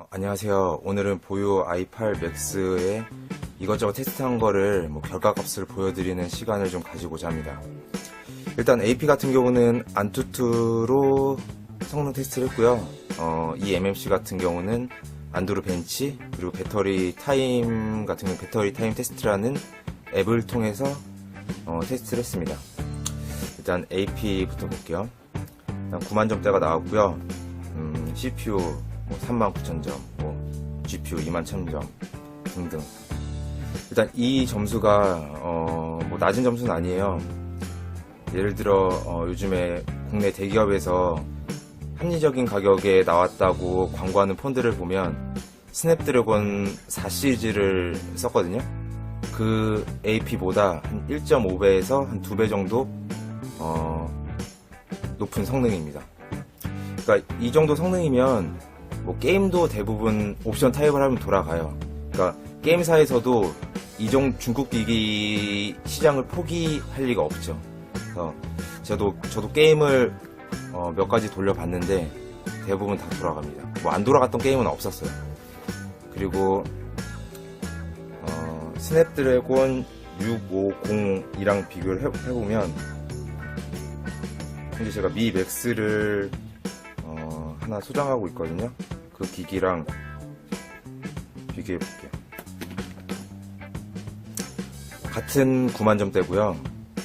어, 안녕하세요. 오늘은 보유 i8 맥스의 이것저것 테스트한 거를 뭐 결과 값을 보여드리는 시간을 좀 가지고자 합니다. 일단 AP 같은 경우는 안투투로 성능 테스트를 했고요. 어, 이 MMC 같은 경우는 안드로 벤치 그리고 배터리 타임 같은 경우 배터리 타임 테스트라는 앱을 통해서 어, 테스트를 했습니다. 일단 AP부터 볼게요. 일단 9만 점대가 나왔고요. 음, CPU 뭐 39,000점, 뭐 GPU 21,000점 등등. 일단 이 점수가 어, 뭐 낮은 점수는 아니에요. 예를 들어 어, 요즘에 국내 대기업에서 합리적인 가격에 나왔다고 광고하는 폰들을 보면 스냅드래곤 4 시리즈를 썼거든요. 그 AP보다 한 1.5배에서 한 2배 정도 어, 높은 성능입니다. 그러니까 이 정도 성능이면 뭐 게임도 대부분 옵션 타입을 하면 돌아가요. 그러니까 게임사에서도 이종 중국 기기 시장을 포기할 리가 없죠. 그래서 저도 저도 게임을 어, 몇 가지 돌려봤는데 대부분 다 돌아갑니다. 뭐 안 돌아갔던 게임은 없었어요. 그리고 어, 스냅드래곤 650이랑 비교를 해, 해보면 현재 제가 미 맥스를 어, 하나 소장하고 있거든요. 그 기기랑 비교해 볼게요. 같은 9만 점대고요.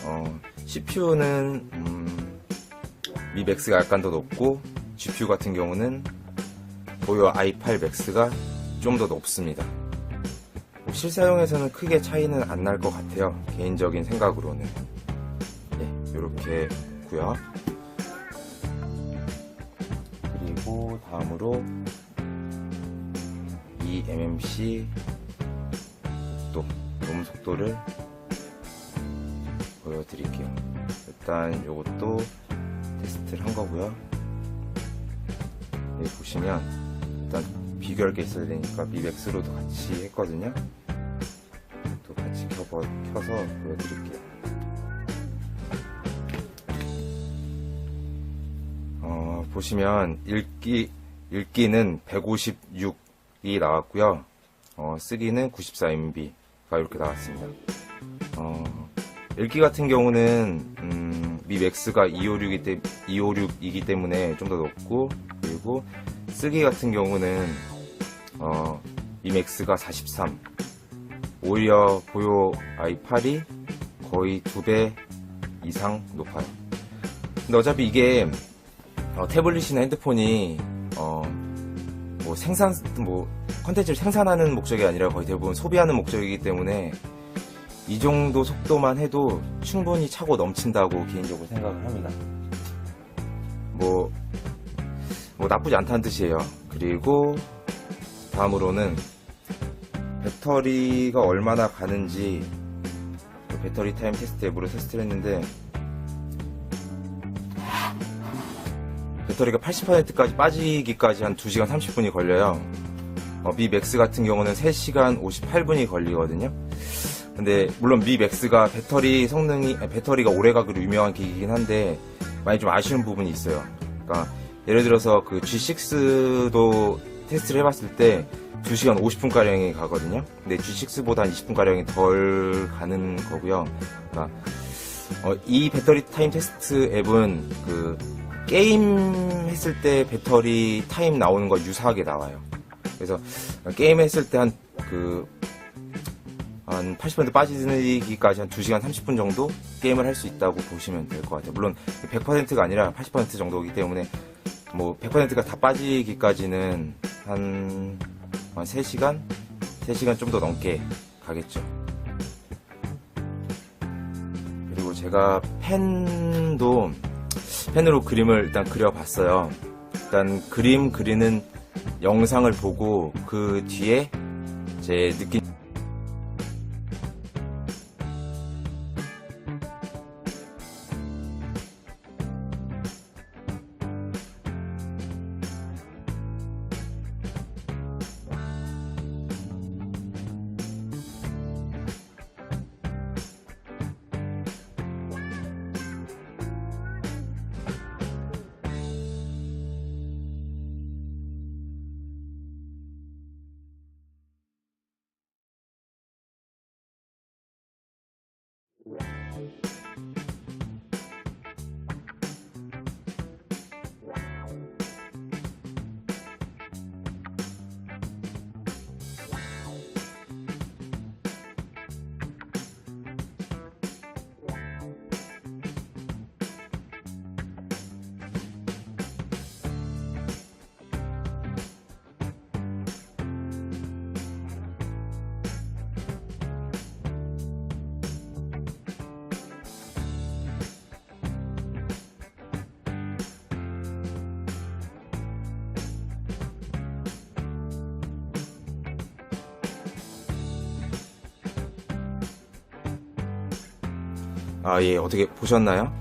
어, CPU는 미 맥스가 약간 더 높고 GPU 같은 경우는 보유 i8 맥스가 좀 더 높습니다. 뭐 실사용에서는 크게 차이는 안 날 것 같아요. 개인적인 생각으로는. 네, 이렇게 고요 그리고 다음으로 이 MMC 속도, 롬 속도를 보여드릴게요. 일단 이것도 테스트를 한 거고요. 여기 보시면 일단 비교할 게 있어야 되니까 미맥스로도 같이 했거든요. 또 같이 켜버, 켜서 보여드릴게요. 어, 보시면 읽기 읽기는 156 이 나왔고요. 어, 쓰기는 94MB가 이렇게 나왔습니다. 어, 읽기 같은 경우는 음, 미 맥스가 256이기, 때, 256이기 때문에 좀 더 높고 그리고 쓰기 같은 경우는 어, 미 맥스가 43 오히려 보요 i8이 거의 두 배 이상 높아요. 근데 어차피 이게 어, 태블릿이나 핸드폰이 어, 뭐 생산 뭐 컨텐츠를 생산하는 목적이 아니라 거의 대부분 소비하는 목적이기 때문에 이 정도 속도만 해도 충분히 차고 넘친다고 개인적으로 생각을 합니다. 뭐, 뭐 나쁘지 않다는 뜻이에요. 그리고 다음으로는 배터리가 얼마나 가는지 그 배터리 타임 테스트 앱으로 테스트를 했는데 배터리가 80%까지 빠지기까지 한 2시간 30분이 걸려요. 어, 미 맥스 같은 경우는 3시간 58분이 걸리거든요. 근데 물론 미 맥스가 배터리 성능이 배터리가 오래가기로 유명한 기기이긴 한데 많이 좀 아쉬운 부분이 있어요. 그러니까 예를 들어서 그 G6도 테스트를 해봤을 때 2시간 50분 가량이 가거든요. 근데 G6보다 한 20분 가량이 덜 가는 거고요. 그러니까 어, 이 배터리 타임 테스트 앱은 그 게임 했을 때 배터리 타임 나오는 거 유사하게 나와요. 그래서 게임 했을 때 한 그 한 80% 빠지기까지 한 2시간 30분 정도 게임을 할 수 있다고 보시면 될 것 같아요. 물론 100%가 아니라 80% 정도이기 때문에 뭐 100%가 다 빠지기까지는 한, 한 3시간? 3시간 좀 더 넘게 가겠죠. 그리고 제가 펜도 펜으로 그림을 일단 그려봤어요. 일단 그림 그리는 영상을 보고 그 뒤에 제 느낀 아, 예, 어떻게 보셨나요?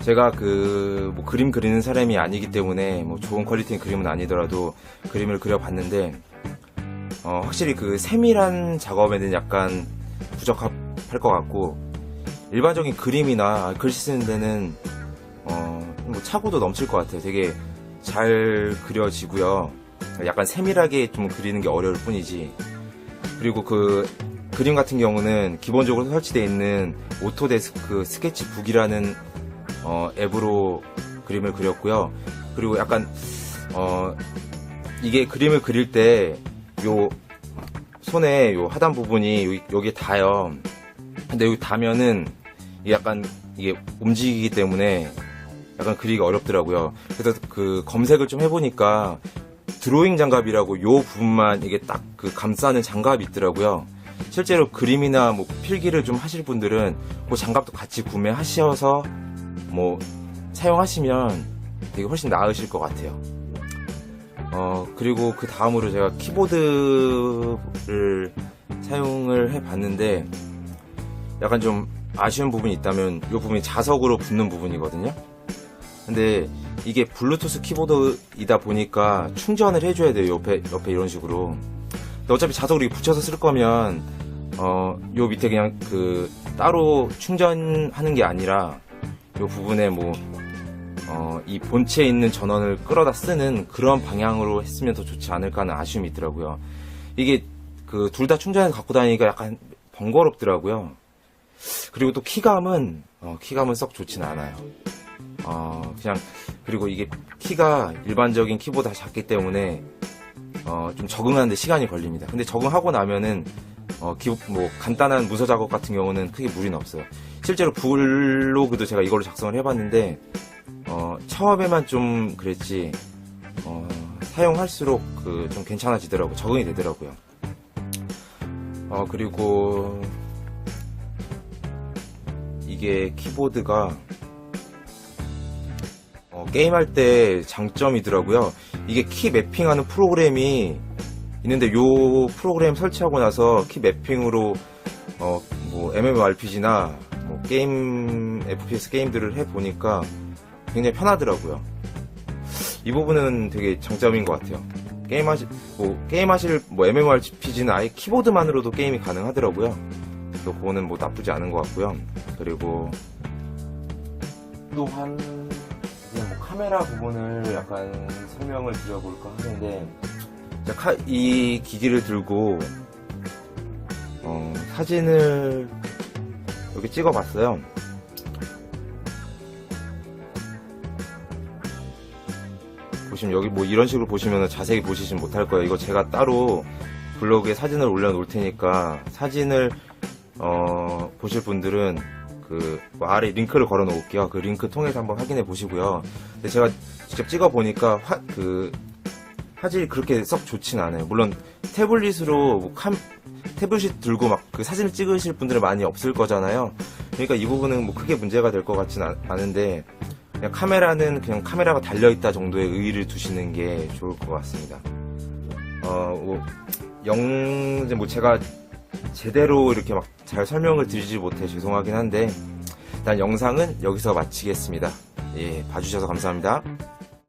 제가 그, 뭐, 그림 그리는 사람이 아니기 때문에, 뭐, 좋은 퀄리티의 그림은 아니더라도 그림을 그려봤는데, 어, 확실히 그 세밀한 작업에는 약간 부적할 것 같고, 일반적인 그림이나 글씨 쓰는 데는, 어, 뭐, 차고도 넘칠 것 같아요. 되게 잘 그려지고요. 약간 세밀하게 좀 그리는 게 어려울 뿐이지. 그리고 그, 그림 같은 경우는 기본적으로 설치되어 있는 오토데스크 스케치북이라는 어, 앱으로 그림을 그렸고요. 그리고 약간 어, 이게 그림을 그릴 때 요 손에 요 하단 부분이 여기, 닿아요. 근데 여기 닿으면은 약간 이게 움직이기 때문에 약간 그리기가 어렵더라고요. 그래서 그 검색을 좀 해보니까 드로잉 장갑이라고 요 부분만 이게 딱 그 감싸는 장갑이 있더라고요. 실제로 그림이나 뭐 필기를 좀 하실 분들은 그 장갑도 같이 구매하셔서 뭐 사용하시면 되게 훨씬 나으실 것 같아요. 어, 그리고 그 다음으로 제가 키보드를 사용을 해 봤는데 약간 좀 아쉬운 부분이 있다면 이 부분이 자석으로 붙는 부분이거든요. 근데 이게 블루투스 키보드이다 보니까 충전을 해줘야 돼요. 옆에, 옆에 이런 식으로. 어차피 자석으로 붙여서 쓸 거면 어, 요 밑에 그냥 그 따로 충전하는 게 아니라 요 부분에 뭐 어, 이 본체에 있는 전원을 끌어다 쓰는 그런 방향으로 했으면 더 좋지 않을까 하는 아쉬움이 있더라고요. 이게 그 둘 다 충전해서 갖고 다니니까 약간 번거롭더라고요. 그리고 또 키감은 어, 키감은 썩 좋진 않아요. 어, 그냥 그리고 이게 키가 일반적인 키보다 작기 때문에 어, 좀 적응하는데 시간이 걸립니다. 근데 적응하고 나면은 어, 기, 뭐, 간단한 문서 작업 같은 경우는 크게 무리는 없어요. 실제로 블로그도 제가 이걸로 작성을 해봤는데, 어, 처음에만 좀 그랬지, 어, 사용할수록 그, 좀 괜찮아지더라고요. 적응이 되더라고요. 어, 그리고, 이게 키보드가, 어, 게임할 때 장점이더라고요. 이게 키 매핑하는 프로그램이 있는데 요 프로그램 설치하고 나서 키 매핑으로 어 뭐 MMORPG나 뭐 게임 FPS 게임들을 해 보니까 굉장히 편하더라고요. 이 부분은 되게 장점인 것 같아요. 게임 하실 뭐 게임 하실 뭐 MMORPG는 아예 키보드만으로도 게임이 가능하더라고요. 그래서 그거는 뭐 나쁘지 않은 것 같고요. 그리고 또한 뭐 카메라 부분을 약간 설명을 드려볼까 하는데 자, 카- 이 기기를 들고 어, 사진을 여기 찍어봤어요. 보시면 여기 뭐 이런 식으로 보시면 자세히 보시진 못할 거예요. 이거 제가 따로 블로그에 사진을 올려놓을 테니까 사진을 어, 보실 분들은 그뭐 아래 링크를 걸어 놓을게요. 그 링크 통해서 한번 확인해 보시고요. 근데 제가 직접 찍어 보니까 화, 그 화질이 그렇게 썩 좋진 않아요. 물론 태블릿으로 뭐 캄, 태블릿 들고 막 그 사진을 찍으실 분들은 많이 없을 거잖아요. 그러니까 이 부분은 뭐 크게 문제가 될 것 같진 않, 않은데 그냥 카메라는 그냥 카메라가 달려 있다 정도의 의의를 두시는 게 좋을 것 같습니다. 어, 뭐, 영, 이제 뭐 제가 제대로 이렇게 막 잘 설명을 드리지 못해 죄송하긴 한데 일단 영상은 여기서 마치겠습니다. 예, 봐주셔서 감사합니다.